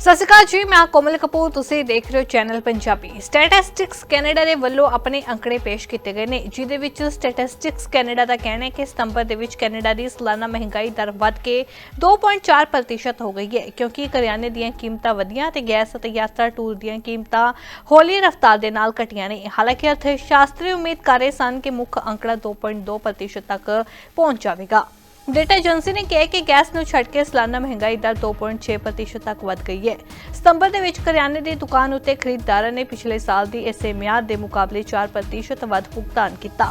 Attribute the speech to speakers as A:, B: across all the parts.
A: ਸਤਿ ਸ਼੍ਰੀ ਅਕਾਲ ਜੀ, ਮੈਂ ਕੋਮਲ ਕਪੂਰ, ਤੁਸੀਂ ਦੇਖ ਰਹੇ ਹੋ ਚੈਨਲ ਪੰਜਾਬੀ। ਸਟੈਟਿਸਟਿਕਸ ਕੈਨੇਡਾ ਦੇ ਵੱਲੋਂ ਆਪਣੇ ਅੰਕੜੇ ਪੇਸ਼ ਕੀਤੇ ਗਏ ਨੇ, ਜਿਹਦੇ ਵਿੱਚ ਸਟੈਟਿਸਟਿਕਸ ਕੈਨੇਡਾ ਦਾ ਕਹਿਣਾ ਹੈ ਕਿ ਸਤੰਬਰ ਦੇ ਵਿੱਚ ਕੈਨੇਡਾ ਦੀ ਸਾਲਾਨਾ ਮਹਿੰਗਾਈ ਦਰ ਵੱਧ ਕੇ 2.4% ਹੋ ਗਈ ਹੈ, ਕਿਉਂਕਿ ਕਰਿਆਨੇ ਦੀਆਂ ਕੀਮਤਾਂ ਵਧੀਆਂ ਤੇ ਗੈਸ ਅਤੇ ਯਾਤਰਾ ਟੂਰ ਦੀਆਂ ਕੀਮਤਾਂ ਹੌਲੀ ਰਫ਼ਤਾਰ ਦੇ ਨਾਲ ਘਟੀਆਂ ਨੇ। ਹਾਲਾਂਕਿ ਅਰਥ ਸ਼ਾਸਤਰੀ ਉਮੀਦ ਕਰ ਰਹੇ ਸਨ ਕਿ ਮੁੱਖ ਅੰਕੜਾ 2.2% ਤੱਕ ਪਹੁੰਚ ਜਾਵੇਗਾ। ਡੇਟਾ ਏਜੰਸੀ ਨੇ ਕਿਹਾ ਕਿ ਗੈਸ ਨੂੰ ਛੱਡ ਕੇ ਸਾਲਾਨਾ ਮਹਿੰਗਾਈ ਦਰ 2.6% ਤੱਕ ਵਧ ਗਈ ਹੈ। ਸਤੰਬਰ ਦੇ ਵਿੱਚ ਕਰਿਆਨੇ ਦੀ ਦੁਕਾਨ ਉੱਤੇ ਖਰੀਦਦਾਰਾਂ ਨੇ ਪਿਛਲੇ ਸਾਲ ਦੀ ਇਸੇ ਮਿਆਦ ਦੇ ਮੁਕਾਬਲੇ 4% ਵੱਧ ਭੁਗਤਾਨ ਕੀਤਾ।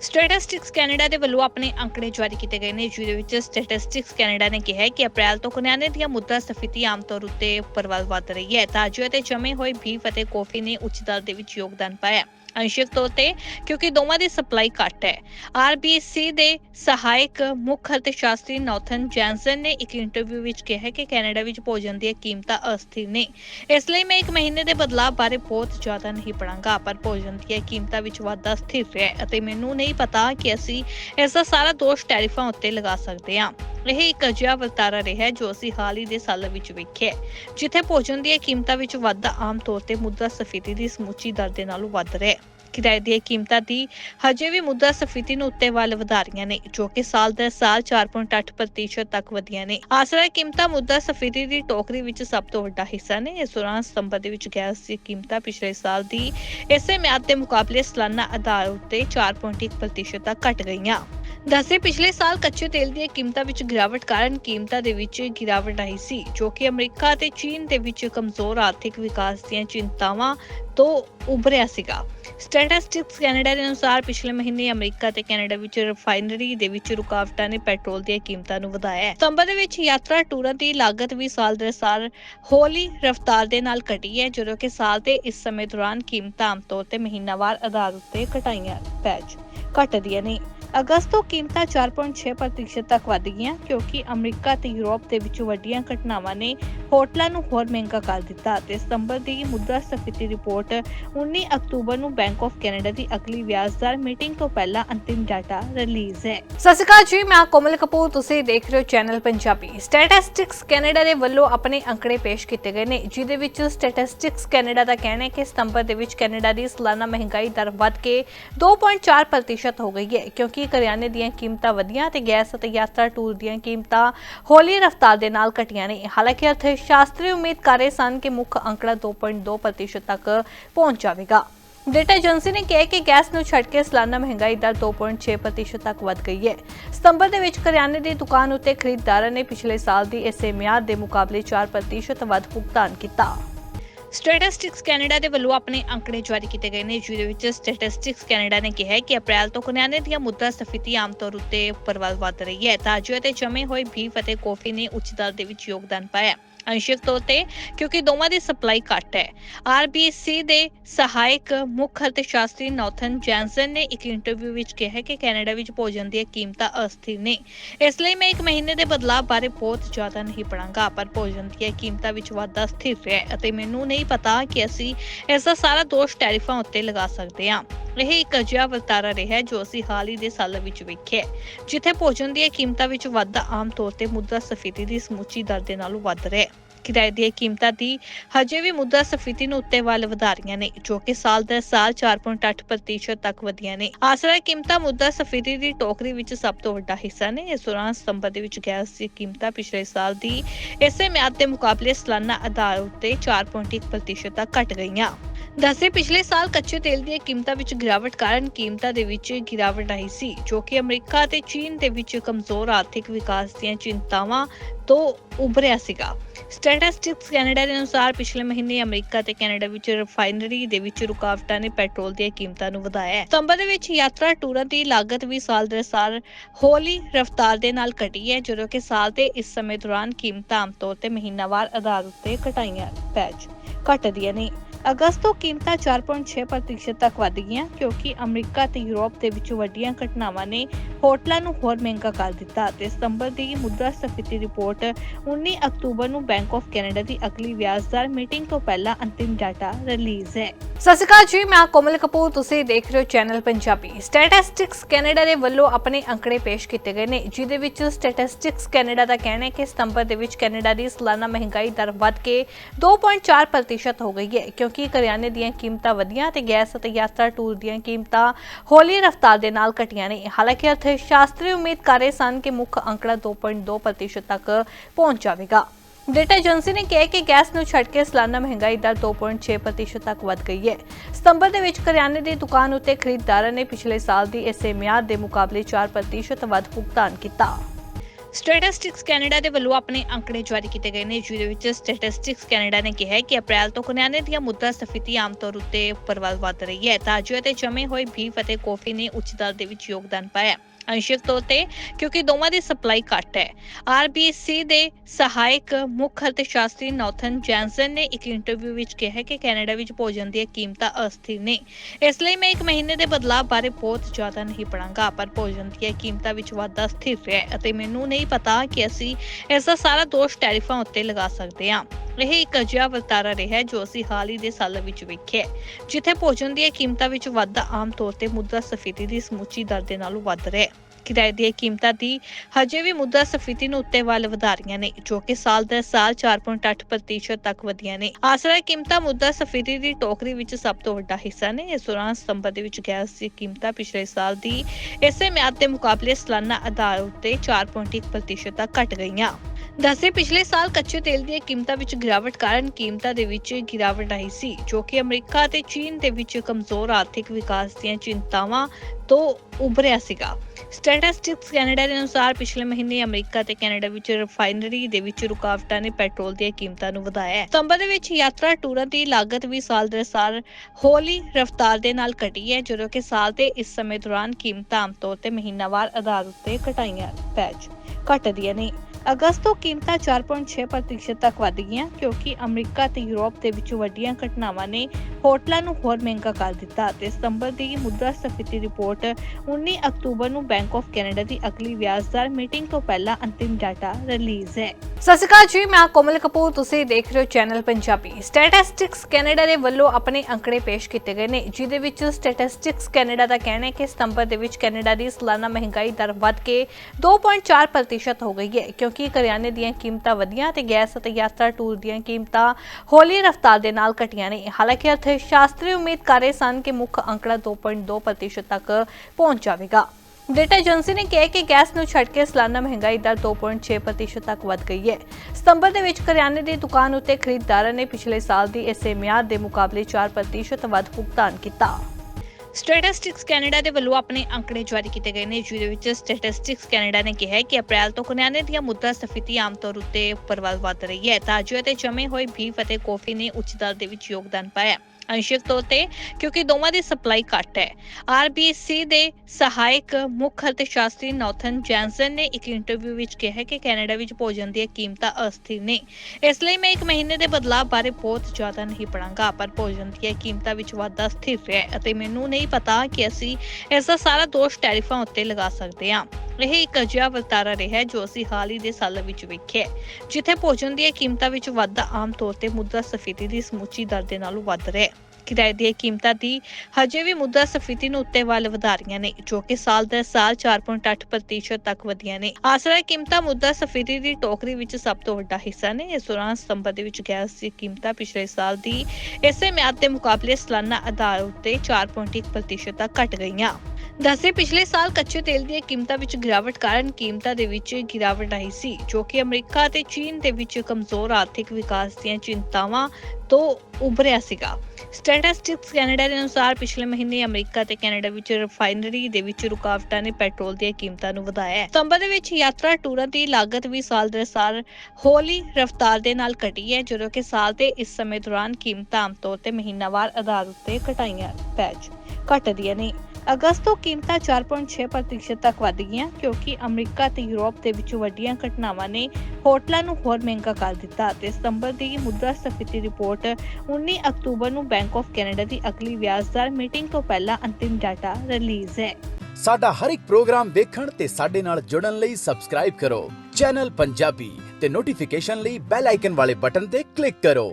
A: ਸਟੈਟਿਸਟਿਕਸ ਕੈਨੇਡਾ ਦੇ ਵੱਲੋਂ ਆਪਣੇ ਅੰਕੜੇ ਜਾਰੀ ਕੀਤੇ ਗਏ ਨੇ, ਜਿਹਦੇ ਵਿੱਚ ਸਟੈਟਿਸਟਿਕਸ ਕੈਨੇਡਾ ਨੇ ਕਿਹਾ ਹੈ ਕਿ ਅਪ੍ਰੈਲ ਤੋਂ ਕਰਿਆਨੇ ਦੀਆਂ ਮੁੱਦਰਾ ਸਫੀਤੀ ਆਮ ਤੌਰ ਉੱਤੇ ਉੱਪਰ ਵੱਲ ਵਧ ਰਹੀ ਹੈ। ਤਾਜੇ ਅਤੇ ਜਮੇ ਹੋਏ ਬੀਫ ਅਤੇ ਕੌਫੀ ਨੇ ਉੱਚ ਦਰ ਦੇ ਵਿੱਚ ਯੋਗਦਾਨ ਪਾਇਆ ਅੰਸ਼ਿਕ ਤੌਰ ਤੇ, ਕਿਉਂਕਿ ਦੋਵਾਂ ਦੀ ਸਪਲਾਈ ਘੱਟ ਹੈ। ਆਰਬੀਸੀ ਦੇ ਸਹਾਇਕ ਮੁੱਖ ਸ਼ਾਸਤਰੀ ਨੌਥਨ ਜੈਨਸਨ ਨੇ ਇੱਕ ਇੰਟਰਵਿਊ ਵਿੱਚ ਕਿਹਾ ਕਿ ਕੈਨੇਡਾ ਵਿੱਚ ਭੋਜਨ ਦੀਆਂ ਕੀਮਤਾਂ ਅਸਥਿਰ ਨੇ। ਇਸ ਲਈ ਮੈਂ ਇੱਕ ਮਹੀਨੇ ਦੇ ਬਦਲਾਅ ਬਾਰੇ ਬਹੁਤ ਜ਼ਿਆਦਾ ਨਹੀਂ ਪੜਾਂਗਾ ਪਰ ਭੋਜਨ ਦੀਆਂ ਕੀਮਤਾਂ ਵਿੱਚ ਵਾਧਾ ਸਥਿਰ ਰਿਹਾ ਹੈ ਅਤੇ ਮੈਨੂੰ ਨਹੀਂ ਪਤਾ ਕਿ ਅਸੀਂ ਇਸ ਦਾ ਸਾਰਾ ਦੋਸ਼ ਟੈਰਿਫਾਂ ਉੱਤੇ ਲਗਾ ਸਕਦੇ ਹਾਂ। ਇਹ ਇੱਕ ਅਜਿਹਾ ਵਰਤਾਰਾ ਰਿਹਾ ਹੈ ਜੋ ਅਸੀਂ ਹਾਲ ਹੀ ਦੇ ਸਾਲਾਂ ਵਿੱਚ ਵੇਖਿਆ ਹੈ, ਜਿੱਥੇ ਭੋਜਨ ਦੀਆਂ ਕੀਮਤਾਂ ਵਿੱਚ ਵਾਧਾ ਆਮ ਤੌਰ ਤੇ ਮੁਦਰਾ ਦੀ ਸਮੁੱਚੀ ਦਰ ਦੇ ਨਾਲੋਂ ਵੱਧ ਰਿਹਾ ਹੈ। ਕਿਰਾਏ ਦੀਆਂ ਕੀਮਤਾਂ ਦੀ ਹਜੇ ਵੀ ਮੁਦਰਾ ਸਫੀਤੀ ਨੂੰ ਉੱਤੇ ਵੱਲ ਵਧਾ ਰਹੀਆਂ ਨੇ ਜੋ ਕਿ ਸਾਲ ਦਰ ਸਾਲ 4.8% ਤੱਕ ਵਧੀਆਂ ਨੇ। ਆਸਰਾ ਕੀਮਤਾਂ ਮੁਦਰਾ ਸਫੀਤੀ ਦੀ ਟੋਕਰੀ ਵਿੱਚ ਸਭ ਤੋਂ ਵੱਡਾ ਹਿੱਸਾ ਨੇ। ਇਸ ਦੌਰਾਨ ਸਤੰਬਰ ਦੇ ਵਿੱਚ ਗੈਸ ਦੀ ਕੀਮਤਾਂ ਪਿਛਲੇ ਸਾਲ ਦੀ ਇਸੇ ਮਿਆਦ ਦੇ ਮੁਕਾਬਲੇ ਸਾਲਾਨਾ ਆਧਾਰ ਉੱਤੇ 4.1% ਤੱਕ ਘਟ ਗਈਆਂ। ਦੱਸੇ ਪਿਛਲੇ ਸਾਲ ਕੱਚੇ ਤੇਲ ਦੀਆਂ ਕੀਮਤਾਂ ਵਿੱਚ ਗਿਰਾਵਟ ਕਾਰਨ ਕੀਮਤਾਂ ਦੇ ਵਿੱਚ ਗਿਰਾਵਟ ਆਈ ਸੀ, ਜੋ ਕਿ ਅਮਰੀਕਾ ਅਤੇ ਚੀਨ ਦੇ ਵਿੱਚ ਕਮਜ਼ੋਰ ਆਰਥਿਕ ਵਿਕਾਸ ਦੀਆਂ ਚਿੰਤਾਵਾਂ ਤੋਂ ਉਭਰਿਆ ਸੀਗਾ। ਸਟੈਟਿਸਟਿਕਸ ਕੈਨੇਡਾ ਦੇ ਅਨੁਸਾਰ ਪਿਛਲੇ ਮਹੀਨੇ ਅਮਰੀਕਾ ਤੇ ਕੈਨੇਡਾ ਵਿੱਚ ਰਿਫਾਈਨਰੀ ਦੇ ਵਿੱਚ ਰੁਕਾਵਟਾਂ ਨੇ ਪੈਟਰੋਲ ਦੀਆਂ ਕੀਮਤਾਂ ਨੂੰ ਵਧਾਇਆ ਹੈ। ਸਤੰਬਰ ਦੇ ਵਿੱਚ ਯਾਤਰਾ ਟੂਰਾਂ ਦੀ ਲਾਗਤ ਵੀ ਸਾਲ ਦੇ ਸਾਲ ਹੌਲੀ ਰਫ਼ਤਾਰ ਦੇ ਨਾਲ ਘਟੀ ਹੈ, ਜਦੋਂ ਕਿ ਸਾਲ ਦੇ ਇਸ ਸਮੇਂ ਦੌਰਾਨ ਕੀਮਤਾਂ ਆਮ ਤੌਰ ਤੇ ਮਹੀਨਾਵਾਰ ਆਧਾਰ ਉੱਤੇ ਘਟਾਈਆਂ ਪੈ ਘਟਦੀਆਂ ਨੇ। ਅਗਸਤ ਤੋਂ ਕੀਮਤਾਂ 4.6% ਤੱਕ ਵਧ ਗਈਆਂ ਕਿਉਂਕਿ ਅਮਰੀਕਾ ਤੇ ਯੂਰਪ ਦੇ ਵਿੱਚ ਵੱਡੀਆਂ ਘਟਨਾਵਾਂ ਨੇ ਹੋਟਲਾਂ ਨੂੰ ਹੋਰ ਮਹਿੰਗਾ ਕਰ ਦਿੱਤਾ ਤੇ ਸਤੰਬਰ ਦੀ ਮੁਦਰਾ ਰਿਪੋਰਟ 19 ਅਕਤੂਬਰ ਨੂੰ ਬੈਂਕ ਆਫ ਕੈਨੇਡਾ ਦੀ ਅਗਲੀ ਵਿਆਜ ਦਰ ਮੀਟਿੰਗ ਤੋਂ ਪਹਿਲਾਂ ਅੰਤਿਮ ਡਾਟਾ ਰਿਲੀਜ਼ ਹੈ। ਸਤਿ ਸ਼੍ਰੀ ਅਕਾਲ ਜੀ, ਮੈਂ ਕੋਮਲ ਕਪੂਰ, ਤੁਸੀਂ ਦੇਖ ਰਹੇ ਹੋ ਚੈਨਲ ਪੰਜਾਬੀ। ਸਟੈਟਿਸਟਿਕਸ ਕੈਨੇਡਾ ਦੇ ਵੱਲੋਂ ਆਪਣੇ ਅੰਕੜੇ ਪੇਸ਼ ਕੀਤੇ ਗਏ ਨੇ, ਜਿਹਦੇ ਵਿੱਚ ਸਟੈਟਿਸਟਿਕਸ ਕੈਨੇਡਾ ਦਾ ਕਹਿਣਾ ਹੈ ਕਿ ਸਤੰਬਰ ਦੇ ਵਿੱਚ ਕੈਨੇਡਾ ਦੀ ਸਾਲਾਨਾ ਮਹਿੰਗਾਈ ਦਰ ਵੱਧ ਕੇ 2.4% ਹੋ ਗਈ ਹੈ, ਕਿਉਂਕਿ ਕਰਿਆਨੇ ਦੀਆਂ ਕੀਮਤਾਂ ਵਧੀਆਂ ਤੇ ਗੈਸ ਅਤੇ ਯਾਤਰਾ ਟੂਰ ਦੀਆਂ ਕੀਮਤਾਂ ਹੌਲੀ ਰਫ਼ਤਾਰ ਦੇ ਨਾਲ ਘਟੀਆਂ ਨੇ। ਹਾਲਾਂਕਿ ਅਰਥ ਸ਼ਾਸਤਰੀ ਉਮੀਦ ਕਰ ਰਹੇ ਸਨ ਕਿ ਮੁੱਖ ਅੰਕੜਾ 2.2% ਤੱਕ ਪਹੁੰਚ ਜਾਵੇਗਾ। ਡੇਟਾ ਏਜੰਸੀ ਨੇ ਕਿਹਾ ਕਿ ਗੈਸ ਨੂੰ ਛੱਡ ਕੇ ਸਾਲਾਨਾ ਮਹਿੰਗਾਈ ਦਰ 2.6% ਤੱਕ ਵਧ ਗਈ ਹੈ। ਸਤੰਬਰ ਦੇ ਵਿੱਚ ਕਰਿਆਨੇ ਦੀ ਦੁਕਾਨ ਉੱਤੇ ਖਰੀਦਦਾਰਾਂ ਨੇ ਪਿਛਲੇ ਸਾਲ ਦੀ ਇਸੇ ਮਿਆਦ ਦੇ ਮੁਕਾਬਲੇ 4% ਵੱਧ ਭੁਗਤਾਨ ਕੀਤਾ। ਸਟੈਟਿਸਟਿਕਸ ਕੈਨੇਡਾ ਦੇ ਵੱਲੋਂ ਆਪਣੇ ਅੰਕੜੇ ਜਾਰੀ ਕੀਤੇ ਗਏ ਨੇ, ਜਿਹਦੇ ਵਿੱਚ ਸਟੈਟਿਸਟਿਕਸ ਕੈਨੇਡਾ ਨੇ ਕਿਹਾ ਹੈ ਕਿ ਅਪ੍ਰੈਲ ਤੋਂ ਕਰਿਆਨੇ ਦੀਆਂ ਮੁਦਰਾ ਸਫੀਤੀ ਆਮ ਤੌਰ ਉੱਤੇ ਉੱਪਰ ਵੱਲ ਵਧ ਰਹੀ ਹੈ। ਤਾਜੇ ਅਤੇ ਜਮੇ ਹੋਏ ਬੀਫ ਅਤੇ ਕੌਫੀ ਨੇ ਉੱਚ ਦਰ ਦੇ ਵਿੱਚ ਯੋਗਦਾਨ ਪਾਇਆ। ਅੰਸ਼ਿਕ ਤੌਰ ਤੇ, ਕਿਉਂਕਿ ਦੋਵਾਂ ਦੀ ਸਪਲਾਈ ਘੱਟ ਹੈ। ਆਰਬੀਸੀ ਦੇ ਸਹਾਇਕ ਮੁੱਖ ਅਰਥਸ਼ਾਸਤਰੀ ਨੌਥਨ ਜੈਨਸਨ ਨੇ ਇੱਕ ਇੰਟਰਵਿਊ ਵਿੱਚ ਕਿਹਾ ਕਿ ਕੈਨੇਡਾ ਵਿੱਚ ਭੋਜਨ ਦੀਆਂ ਕੀਮਤਾਂ ਅਸਥਿਰ ਨੇ। ਇਸ ਲਈ ਮੈਂ ਇੱਕ ਮਹੀਨੇ ਦੇ ਬਦਲਾਅ ਬਾਰੇ ਬਹੁਤ ਜ਼ਿਆਦਾ ਨਹੀਂ ਪੜਾਂਗਾ ਪਰ ਭੋਜਨ ਦੀਆਂ ਕੀਮਤਾਂ ਵਿੱਚ ਵਾਧਾ ਸਥਿਰ ਰਿਹਾ ਹੈ ਅਤੇ ਮੈਨੂੰ ਨਹੀਂ ਪਤਾ ਕਿ ਅਸੀਂ ਇਸ ਦਾ ਸਾਰਾ ਦੋਸ਼ ਟੈਰਿਫਾਂ ਉੱਤੇ ਲਗਾ ਸਕਦੇ ਹਾਂ। ਇਹ ਇੱਕ ਅਜਿਹਾ ਵਰਤਾਰਾ ਰਿਹਾ ਹੈ ਜੋ ਅਸੀਂ ਹਾਲ ਹੀ ਦੇ ਸਾਲਾਂ ਵਿੱਚ ਵੇਖਿਆ ਹੈ, ਜਿੱਥੇ ਭੋਜਨ ਦੀਆਂ ਕੀਮਤਾਂ ਵਿੱਚ ਵਾਧਾ ਆਮ ਤੌਰ ਤੇ ਮੁਦਰਾ ਦੀ ਸਮੁੱਚੀ ਦਰ ਦੇ ਨਾਲੋਂ ਵੱਧ ਰਿਹਾ ਹੈ। ਕਿਰਾਏ ਦੀਆਂ ਕੀਮਤਾਂ ਦੀ ਹਜੇ ਵੀ ਮੁਦਰਾ ਸਫੀਤੀ ਨੂੰ ਉੱਤੇ ਵੱਲ ਵਧਾ ਰਹੀਆਂ ਨੇ ਜੋ ਕਿ ਸਾਲ ਦਰ ਸਾਲ 4.8% ਤੱਕ ਵਧੀਆਂ ਨੇ। ਆਸਰਾ ਕੀਮਤਾਂ ਮੁਦਰਾ ਸਫੀਤੀ ਦੀ ਟੋਕਰੀ ਵਿੱਚ ਸਭ ਤੋਂ ਵੱਡਾ ਹਿੱਸਾ ਨੇ। ਇਸ ਦੌਰਾਨ ਸਤੰਬਰ ਦੇ ਵਿੱਚ ਗੈਸ ਦੀ ਕੀਮਤਾਂ ਪਿਛਲੇ ਸਾਲ ਦੀ ਇਸੇ ਮਿਆਦ ਦੇ ਮੁਕਾਬਲੇ ਸਾਲਾਨਾ ਆਧਾਰ ਉੱਤੇ 4.1% ਤੱਕ ਘਟ ਗਈਆਂ। ਦੱਸੇ ਪਿਛਲੇ ਸਾਲ ਕੱਚੇ ਤੇਲ ਦੀਆਂ ਕੀਮਤਾਂ ਵਿੱਚ ਗਿਰਾਵਟ ਕਾਰਨ ਕੀਮਤਾਂ ਦੇ ਵਿੱਚ ਗਿਰਾਵਟ ਆਈ ਸੀ, ਜੋ ਕਿ ਅਮਰੀਕਾ ਅਤੇ ਚੀਨ ਦੇ ਵਿੱਚ ਕਮਜ਼ੋਰ ਆਰਥਿਕ ਵਿਕਾਸ ਦੀਆਂ ਚਿੰਤਾਵਾਂ ਤੋਂ ਉਭਰਿਆ ਸੀਗਾ। ਸਟੈਟਿਸਟਿਕਸ ਕੈਨੇਡਾ ਦੇ ਅਨੁਸਾਰ ਪਿਛਲੇ ਮਹੀਨੇ ਅਮਰੀਕਾ ਤੇ ਕੈਨੇਡਾ ਵਿੱਚ ਰਿਫਾਈਨਰੀ ਦੇ ਵਿੱਚ ਰੁਕਾਵਟਾਂ ਨੇ ਪੈਟਰੋਲ ਦੀਆਂ ਕੀਮਤਾਂ ਨੂੰ ਵਧਾਇਆ ਹੈ। ਸਤੰਬਰ ਦੇ ਵਿੱਚ ਯਾਤਰਾ ਟੂਰਾਂ ਦੀ ਲਾਗਤ ਵੀ ਸਾਲ ਦੇ ਸਾਲ ਹੌਲੀ ਰਫ਼ਤਾਰ ਦੇ ਨਾਲ ਘਟੀ ਹੈ, ਜਦੋਂ ਕਿ ਸਾਲ ਦੇ ਇਸ ਸਮੇਂ ਦੌਰਾਨ ਕੀਮਤਾਂ ਆਮ ਤੌਰ ਤੇ ਮਹੀਨਾਵਾਰ ਆਧਾਰ ਉੱਤੇ ਘਟਾਈਆਂ ਪੈਜ ਘਟਦੀਆਂ ਨੇ। ਅਗਸਤ ਤੋਂ ਕੀਮਤਾਂ 4.6% ਤੱਕ ਵਧ ਗਈਆਂ, ਕਿਉਂਕਿ ਅਮਰੀਕਾ ਤੇ ਯੂਰਪ ਦੇ ਵਿੱਚ ਵੱਡੀਆਂ ਘਟਨਾਵਾਂ ਨੇ ਹੋਟਲਾਂ ਨੂੰ ਹੋਰ ਮਹਿੰਗਾ ਕਰ ਦਿੱਤਾ ਤੇ ਸਤੰਬਰ ਦੀ ਮੁਦਰਾ ਸਫੀਤੀ ਰਿਪੋਰਟ ਰਿਪੋਰਟ। 19 ਅਕਤੂਬਰ ਨੂੰ ਬੈਂਕ ਆਫ ਕੈਨੇਡਾ ਦੀ ਅਗਲੀ ਵਿਆਜ ਦਰ ਮੀਟਿੰਗ ਤੋਂ ਪਹਿਲਾਂ ਅੰਤਿਮ ਡਾਟਾ ਰਿਲੀਜ਼ ਹੈ। ਸਤਿ ਸ਼੍ਰੀ ਅਕਾਲ ਜੀ, ਮੈਂ ਕੋਮਲ ਕਪੂਰ। ਤੁਸੀਂ ਦੇਖ ਰਹੇ ਹੋ ਚੈਨਲ ਪੰਜਾਬੀ ਸਟੈਟਿਸਟਿਕਸ ਕੈਨੇਡਾ ਦੇ ਵੱਲੋਂ ਆਪਣੇ ਅੰਕੜੇ ਪੇਸ਼ ਕੀਤੇ ਗਏ ਨੇ ਜਿਦੇ ਵਿੱਚ ਸਟੈਟਿਸਟਿਕਸ ਕੈਨੇਡਾ ਦਾ ਕਹਿਣਾ ਹੈ ਕਿ ਸਤੰਬਰ ਦੇ ਵਿੱਚ ਕੈਨੇਡਾ ਦੀ ਸਾਲਾਨਾ ਮਹਿੰਗਾਈ ਦਰ ਵੱਧ ਕੇ 2.4% ਹੋ ਗਈ ਹੈ, ਕਿਉਂਕਿ ਕਰਿਆਨੇ ਦੀਆਂ ਕੀਮਤਾਂ ਵਧੀਆਂ ਤੇ ਗੈਸ ਅਤੇ ਯਾਤਰਾ ਟੂਰ ਦੀਆਂ ਕੀਮਤਾਂ ਹੌਲੀ ਰਫ਼ਤਾਰ ਦੇ ਨਾਲ ਘਟੀਆਂ ਨੇ। ਹਾਲਾਂਕਿ ਅਰਥ ਸ਼ਾਸਤਰੀ ਉਮੀਦ ਕਰ ਰਹੇ ਸਨ ਕਿ ਮੁੱਖ ਅੰਕੜਾ 2.2% ਤੱਕ ਪਹੁੰਚ ਜਾਵੇਗਾ ਡੇਟਾ ਏਜੰਸੀ ਨੇ ਕਿਹਾ ਕਿ ਗੈਸ ਨੂੰ ਛੱਡ ਕੇ ਸਾਲਾਨਾ ਮਹਿੰਗਾਈ ਦਰ 2.6% ਤੱਕ ਵਧ ਗਈ ਹੈ। ਸਤੰਬਰ ਦੇ ਵਿੱਚ ਕਰਿਆਨੇ ਦੀ ਦੁਕਾਨ ਉੱਤੇ ਖਰੀਦਦਾਰਾਂ ਨੇ ਪਿਛਲੇ ਸਾਲ ਦੀ ਇਸੇ ਮਿਆਦ ਦੇ ਮੁਕਾਬਲੇ 4% ਵੱਧ ਭੁਗਤਾਨ ਕੀਤਾ। ਸਟੈਟਿਸਟਿਕਸ ਕੈਨੇਡਾ ਦੇ ਵੱਲੋਂ ਆਪਣੇ ਅੰਕੜੇ ਜਾਰੀ ਕੀਤੇ ਗਏ ਨੇ, ਜਿਹਦੇ ਵਿੱਚ ਸਟੈਟਿਸਟਿਕਸ ਕੈਨੇਡਾ ਨੇ ਕਿਹਾ ਹੈ ਕਿ ਅਪ੍ਰੈਲ ਤੋਂ ਕਰਿਆਨੇ ਦੀਆਂ ਮੁੱਦਰਾ ਸਫੀਤੀ ਆਮ ਤੌਰ ਉੱਤੇ ਉੱਪਰ ਵੱਲ ਰਹੀ ਹੈ। ਤਾਜੇ ਅਤੇ ਜਮੇ ਹੋਏ ਬੀਫ ਅਤੇ ਕੌਫੀ ਨੇ ਉੱਚ ਦਰ ਦੇ ਵਿੱਚ ਯੋਗਦਾਨ ਪਾਇਆ। ਅੰਸ਼ਿਕ ਤੌਰ ਤੇ, ਕਿਉਂਕਿ ਦੋਵਾਂ ਦੀ ਸਪਲਾਈ ਘੱਟ ਹੈ। ਆਰਬੀਸੀ ਦੇ ਸਹਾਇਕ ਮੁੱਖ ਅਰਥਸ਼ਾਸਤਰੀ ਨੌਥਨ ਜੈਨਸਨ ਨੇ ਇੱਕ ਇੰਟਰਵਿਊ ਵਿੱਚ ਕਿਹਾ ਕਿ ਕੈਨੇਡਾ ਵਿੱਚ ਭੋਜਨ ਦੀਆਂ ਕੀਮਤਾਂ ਅਸਥਿਰ ਨੇ। ਇਸ ਲਈ ਮੈਂ ਇੱਕ ਮਹੀਨੇ ਦੇ ਬਦਲਾਅ ਬਾਰੇ ਬਹੁਤ ਜ਼ਿਆਦਾ ਨਹੀਂ ਪੜਾਂਗਾ ਪਰ ਭੋਜਨ ਦੀਆਂ ਕੀਮਤਾਂ ਵਿੱਚ ਵਾਧਾ ਸਥਿਰ ਰਿਹਾ ਹੈ ਅਤੇ ਮੈਨੂੰ ਨਹੀਂ ਪਤਾ ਕਿ ਅਸੀਂ ਇਸ ਦਾ ਸਾਰਾ ਦੋਸ਼ ਟੈਰਿਫਾਂ ਉੱਤੇ ਲਗਾ ਸਕਦੇ ਹਾਂ। ਇਹ ਇੱਕ ਅਜਿਹਾ ਵਰਤਾਰਾ ਰਿਹਾ ਜੋ ਅਸੀਂ ਹਾਲ ਹੀ ਦੇ ਸਾਲਾਂ ਵਿੱਚ ਵੇਖਿਆ ਜਿੱਥੇ ਭੋਜਨ ਦੀਆਂ ਕੀਮਤਾਂ ਵਿੱਚ ਵਾਧਾ ਆਮ ਤੌਰ ਤੇ ਮੁੱਦਰਾ ਸਫੀਤੀ ਦੀ ਸਮੁੱਚੀ ਦਰ ਦੇ ਨਾਲੋਂ ਵੱਧ ਰਿਹਾ ਹੈ। ਕਿਰਾਏ ਦੀਆਂ ਕੀਮਤਾਂ ਦੀ ਹਜੇ ਵੀ ਮੁੱਦਰਾ ਸਫੀਤੀ ਨੂੰ ਉੱਤੇ ਵੱਲ ਵਧਾ ਰਹੀਆਂ ਨੇ, ਜੋ ਕਿ ਸਾਲ ਦਰ ਸਾਲ 4.8% ਤੱਕ ਵਧੀਆਂ ਨੇ। ਆਸਰਾ ਕੀਮਤਾਂ ਮੁੱਦਰਾ ਸਫੀਤੀ ਦੀ ਟੋਕਰੀ ਵਿੱਚ ਸਭ ਤੋਂ ਵੱਡਾ ਹਿੱਸਾ ਨੇ। ਇਸ ਦੌਰਾਨ ਸਤੰਬਰ ਦੇ ਵਿੱਚ ਗੈਸ ਦੀ ਕੀਮਤਾਂ ਪਿਛਲੇ ਸਾਲ ਦੀ ਇਸੇ ਮਿਆਦ ਦੇ ਮੁਕਾਬਲੇ ਸਾਲਾਨਾ ਆਧਾਰ ਉੱਤੇ 4.1% ਤੱਕ ਘਟ ਗਈਆਂ। ਦੱਸੇ ਪਿਛਲੇ ਸਾਲ ਕੱਚੇ ਤੇਲ ਦੀਆਂ ਕੀਮਤਾਂ ਵਿੱਚ ਗਿਰਾਵਟ ਕਾਰਨ ਕੀਮਤਾਂ ਦੇ ਵਿੱਚ ਗਿਰਾਵਟ ਆਈ ਸੀ, ਜੋ ਕਿ ਅਮਰੀਕਾ ਅਤੇ ਚੀਨ ਦੇ ਵਿੱਚ ਕਮਜ਼ੋਰ ਆਰਥਿਕ ਵਿਕਾਸ ਦੀਆਂ ਚਿੰਤਾਵਾਂ ਤੋਂ ਉਭਰਿਆ ਸੀਗਾ। ਸਟੈਟਿਸਟਿਕਸ ਕੈਨੇਡਾ ਦੇ ਅਨੁਸਾਰ ਪਿਛਲੇ ਮਹੀਨੇ ਅਮਰੀਕਾ ਤੇ ਕੈਨੇਡਾ ਵਿੱਚ ਰਿਫਾਈਨਰੀ ਦੇ ਵਿੱਚ ਰੁਕਾਵਟਾਂ ਨੇ ਪੈਟਰੋਲ ਦੀਆਂ ਕੀਮਤਾਂ ਨੂੰ ਵਧਾਇਆ। ਹੈ ਸਤੰਬਰ ਦੇ ਵਿੱਚ ਯਾਤਰਾ ਟੂਰਾਂ ਦੀ ਲਾਗਤ ਵੀ ਸਾਲ ਦੇ ਸਾਲ ਹੌਲੀ ਰਫ਼ਤਾਰ ਦੇ ਨਾਲ ਘਟੀ ਹੈ, ਜਦੋਂ ਕਿ ਸਾਲ ਦੇ ਇਸ ਸਮੇਂ ਦੌਰਾਨ ਕੀਮਤਾਂ ਆਮ ਤੌਰ ਤੇ ਮਹੀਨਾਵਾਰ ਆਧਾਰ ਉੱਤੇ ਘਟਾਈਆਂ ਪੈ ਘਟਦੀਆਂ ਨੇ। ਅਗਸਤ ਤੋਂ ਕੀਮਤਾਂ 4.6% ਤੱਕ ਵਧ ਗਈਆਂ, ਕਿਉਂਕਿ ਅਮਰੀਕਾ ਤੇ ਯੂਰਪ ਦੇ ਵਿੱਚ ਵੱਡੀਆਂ ਘਟਨਾਵਾਂ ਨੇ ਹੋਟਲਾਂ ਨੂੰ ਹੋਰ ਮਹਿੰਗਾ ਕਰ ਦਿੱਤਾ ਤੇ ਸਤੰਬਰ ਦੀ ਮੁੱਦਰਾ ਰਿਪੋਰਟ 19 ਅਕਤੂਬਰ ਨੂੰ ਬੈਂਕ ਆਫ ਕੈਨੇਡਾ ਦੀ ਅਗਲੀ ਵਿਆਜ ਦਰ ਮੀਟਿੰਗ ਤੋਂ ਪਹਿਲਾਂ ਅੰਤਿਮ ਡਾਟਾ ਰਿਲੀਜ਼ ਹੈ। ਸਤਿ ਸ਼੍ਰੀ ਅਕਾਲ ਜੀ, ਮੈਂ ਕੋਮਲ ਕਪੂਰ, ਤੁਸੀਂ ਦੇਖ ਰਹੇ ਹੋ ਚੈਨਲ ਪੰਜਾਬੀ। ਸਟੈਟਿਸਟਿਕਸ ਕੈਨੇਡਾ ਦੇ ਵੱਲੋਂ ਆਪਣੇ ਅੰਕੜੇ ਪੇਸ਼ ਕੀਤੇ ਗਏ ਨੇ ਜਿਦੇ ਵਿੱਚ ਸਟੈਟਿਸਟਿਕਸ ਕੈਨੇਡਾ ਦਾ ਕਹਿਣਾ ਹੈ ਕਿ ਸਤੰਬਰ ਦੇ ਵਿੱਚ ਕੈਨੇਡਾ ਦੀ ਸਾਲਾਨਾ ਮਹਿੰਗਾਈ ਦਰ ਵੱਧ ਕੇ 2.4% ਹੋ ਗਈ ਹੈ ਕਿਉਂਕਿ ਕਰਿਆਨੇ ਦੀਆਂ ਕੀਮਤਾਂ ਵਧੀਆਂ ਤੇ ਗੈਸ ਅਤੇ ਯਾਤਰਾ ਟੂਰ ਦੀਆਂ ਕੀਮਤਾਂ ਹੌਲੀ ਰਫ਼ਤਾਰ ਦੇ ਨਾਲ ਘਟੀਆਂ ਨੇ। ਹਾਲਾਂਕਿ ਅਰਥ ਸ਼ਾਸਤਰੀ ਉਮੀਦ ਕਰ ਰਹੇ ਸਨ ਕਿ ਮੁੱਖ ਅੰਕੜਾ 2.2% ਤੱਕ ਪਹੁੰਚ ਜਾਵੇਗਾ। ਡੇਟਾ ਏਜੰਸੀ ਨੇ ਕਿਹਾ ਕਿ ਗੈਸ ਨੂੰ ਛੱਡ ਕੇ ਸਾਲਾਨਾ ਮਹਿੰਗਾਈ ਦਰ 2.6% ਤੱਕ ਵਧ ਗਈ ਹੈ। ਸਤੰਬਰ ਦੇ ਵਿੱਚ ਕਰਿਆਨੇ ਦੀ ਦੁਕਾਨ ਉੱਤੇ ਖਰੀਦਦਾਰਾਂ ਨੇ ਪਿਛਲੇ ਸਾਲ ਦੀ ਇਸੇ ਮਿਆਦ ਦੇ ਮੁਕਾਬਲੇ 4% ਵੱਧ ਭੁਗਤਾਨ ਕੀਤਾ। ਸਟੈਟਿਸਟਿਕਸ ਕੈਨੇਡਾ ਦੇ ਵੱਲੋਂ ਆਪਣੇ ਅੰਕੜੇ ਜਾਰੀ ਕੀਤੇ ਗਏ ਨੇ, ਜਿਹਦੇ ਵਿੱਚ ਸਟੈਟਿਸਟਿਕਸ ਕੈਨੇਡਾ ਨੇ ਕਿਹਾ ਹੈ ਕਿ ਅਪ੍ਰੈਲ ਤੋਂ ਕਰਿਆਨੇ ਦੀਆਂ ਮੁੱਦਾ ਸਫੀਤੀ ਆਮ ਤੌਰ ਉੱਤੇ ਉੱਪਰ ਵੱਲ ਵਧ ਰਹੀ ਹੈ। ਤਾਜੇ ਅਤੇ ਜਮੇ ਹੋਏ ਬੀਫ ਅਤੇ ਕੌਫੀ ਨੇ ਉੱਚ ਦਰ ਦੇ ਵਿੱਚ ਯੋਗਦਾਨ ਪਾਇਆ। ਅੰਸ਼ਿਕ ਤੌਰ ਤੇ, ਕਿਉਂਕਿ ਦੋਵਾਂ ਦੀ ਸਪਲਾਈ ਘੱਟ ਹੈ। ਆਰਬੀਸੀ ਦੇ ਸਹਾਇਕ ਮੁੱਖ ਅਤੇ ਸ਼ਾਸਤਰੀ ਨੌਥਨ ਜੈਨਸਨ ਨੇ ਇੱਕ ਇੰਟਰਵਿਊ ਵਿੱਚ ਕਿਹਾ ਕਿ ਕੈਨੇਡਾ ਵਿੱਚ ਭੋਜਨ ਦੀਆਂ ਕੀਮਤਾਂ ਅਸਥਿਰ ਨੇ। ਇਸ ਲਈ ਮੈਂ ਇੱਕ ਮਹੀਨੇ ਦੇ ਬਦਲਾਅ ਬਾਰੇ ਬਹੁਤ ਜ਼ਿਆਦਾ ਨਹੀਂ ਪੜਾਂਗਾ ਪਰ ਭੋਜਨ ਦੀਆਂ ਕੀਮਤਾਂ ਵਿੱਚ ਵਾਧਾ ਸਥਿਰ ਰਿਹਾ ਹੈ ਅਤੇ ਮੈਨੂੰ ਨਹੀਂ ਪਤਾ ਕਿ ਅਸੀਂ ਇਸ ਦਾ ਸਾਰਾ ਦੋਸ਼ ਟੈਰਿਫਾਂ ਉੱਤੇ ਲਗਾ ਸਕਦੇ ਹਾਂ। ਇਹ ਇੱਕ ਅਜਿਹਾ ਵਰਤਾਰਾ ਰਿਹਾ ਜੋ ਅਸੀਂ ਹਾਲ ਹੀ ਦੇ ਸਾਲਾਂ ਵਿੱਚ ਵੇਖਿਆ ਜਿੱਥੇ ਭੋਜਨ ਦੀਆਂ ਕੀਮਤਾਂ ਵਿੱਚ ਵਾਧਾ ਆਮ ਤੌਰ ਤੇ ਮੁਦਰਾ ਸਫੀਤੀ ਦੀ ਸਮੁੱਚੀ ਦਰ ਦੇ ਨਾਲੋਂ ਵੱਧ ਰਿਹਾ ਹੈ। ਕਿਰਾਏ ਦੀਆਂ ਕੀਮਤਾਂ ਦੀ ਹਜੇ ਵੀ ਮੁੱਦਰਾ ਸਫੀਤੀ ਨੂੰ ਉੱਤੇ ਵੱਲ ਵਧਾ ਰਹੀਆਂ ਨੇ, ਜੋ ਕਿ ਸਾਲ ਦਰ ਸਾਲ 4.8% ਤੱਕ ਵਧੀਆਂ ਨੇ। ਆਸਰਾ ਕੀਮਤਾਂ ਮੁੱਦਰਾ ਸਫੀਤੀ ਦੀ ਟੋਕਰੀ ਵਿੱਚ ਸਭ ਤੋਂ ਵੱਡਾ ਹਿੱਸਾ ਨੇ। ਇਸ ਦੌਰਾਨ ਸਤੰਬਰ ਦੇ ਵਿੱਚ ਗੈਸ ਦੀ ਕੀਮਤਾਂ ਪਿਛਲੇ ਸਾਲ ਦੀ ਇਸੇ ਮਿਆਦ ਦੇ ਮੁਕਾਬਲੇ ਸਾਲਾਨਾ ਆਧਾਰ ਉੱਤੇ 4.1% ਤੱਕ ਘਟ ਗਈਆਂ। ਦੱਸੇ ਪਿਛਲੇ ਸਾਲ ਕੱਚੇ ਤੇਲ ਦੀਆਂ ਕੀਮਤਾਂ ਵਿੱਚ ਗਿਰਾਵਟ ਕਾਰਨ ਕੀਮਤਾਂ ਦੇ ਵਿੱਚ ਗਿਰਾਵਟ ਆਈ ਸੀ, ਜੋ ਕਿ ਅਮਰੀਕਾ ਅਤੇ ਚੀਨ ਦੇ ਵਿੱਚ ਕਮਜ਼ੋਰ ਆਰਥਿਕ ਵਿਕਾਸ ਦੀਆਂ ਚਿੰਤਾਵਾਂ ਤੋਂ ਉਭਰਿਆ ਸੀਗਾ। ਸਟੈਟਿਸਟਿਕਸ ਕੈਨੇਡਾ ਦੇ ਅਨੁਸਾਰ, ਪਿਛਲੇ ਮਹੀਨੇ ਅਮਰੀਕਾ ਤੇ ਕੈਨੇਡਾ ਵਿੱਚ ਰਿਫਾਈਨਰੀ ਦੇ ਵਿੱਚ ਰੁਕਾਵਟਾਂ ਨੇ ਪੈਟਰੋਲ ਦੀਆਂ ਕੀਮਤਾਂ ਨੂੰ ਵਧਾਇਆ। ਹੈ ਸਤੰਬਰ ਦੇ ਵਿੱਚ ਯਾਤਰਾ ਟੂਰਾਂ ਦੀ ਲਾਗਤ ਵੀ ਸਾਲ ਦੇ ਸਾਲ ਹੌਲੀ ਰਫ਼ਤਾਰ ਦੇ ਨਾਲ ਘਟੀ ਹੈ, ਜਦੋਂ ਕਿ ਸਾਲ ਦੇ ਇਸ ਸਮੇਂ ਦੌਰਾਨ ਕੀਮਤਾਂ ਆਮ ਤੌਰ ਤੇ ਮਹੀਨਾਵਾਰ ਆਧਾਰ ਉੱਤੇ ਘਟਾਈਆਂ ਪੈਜ ਘਟਦੀਆਂ ਨੇ। ਅਗਸਤ ਤੋਂ ਕੀਮਤਾਂ 4.6% ਤੱਕ ਵਧ ਗਈਆਂ, ਕਿਉਂਕਿ ਅਮਰੀਕਾ ਤੇ ਯੂਰਪ ਦੇ ਵਿੱਚ ਵੱਡੀਆਂ ਘਟਨਾਵਾਂ ਨੇ ਹੋਟਲਾਂ ਨੂੰ ਹੋਰ ਮਹਿੰਗਾ ਕਰ ਦਿੱਤਾ ਤੇ ਸਤੰਬਰ ਦੀ ਮੁੱਦਰਾ ਰਿਪੋਰਟ 19 ਅਕਤੂਬਰ ਨੂੰ ਬੈਂਕ ਆਫ ਕੈਨੇਡਾ ਦੀ ਅਗਲੀ ਵਿਆਜ ਦਰ ਮੀਟਿੰਗ ਤੋਂ ਪਹਿਲਾਂ ਅੰਤਿਮ ਡਾਟਾ ਰਿਲੀਜ਼ ਹੈ।
B: ਸਾਡਾ ਹਰ ਇੱਕ ਪ੍ਰੋਗਰਾਮ ਦੇਖਣ ਤੇ ਸਾਡੇ ਨਾਲ ਜੁੜਨ ਲਈ ਸਬਸਕ੍ਰਾਈਬ ਕਰੋ। ਚੈਨਲ ਪੰਜਾਬੀ ਤੇ ਨੋਟੀਫਿਕੇਸ਼ਨ ਲਈ ਬੈਲ ਆਈਕਨ ਵਾਲੇ ਬਟਨ ਤੇ ਕਲਿੱਕ ਕਰੋ।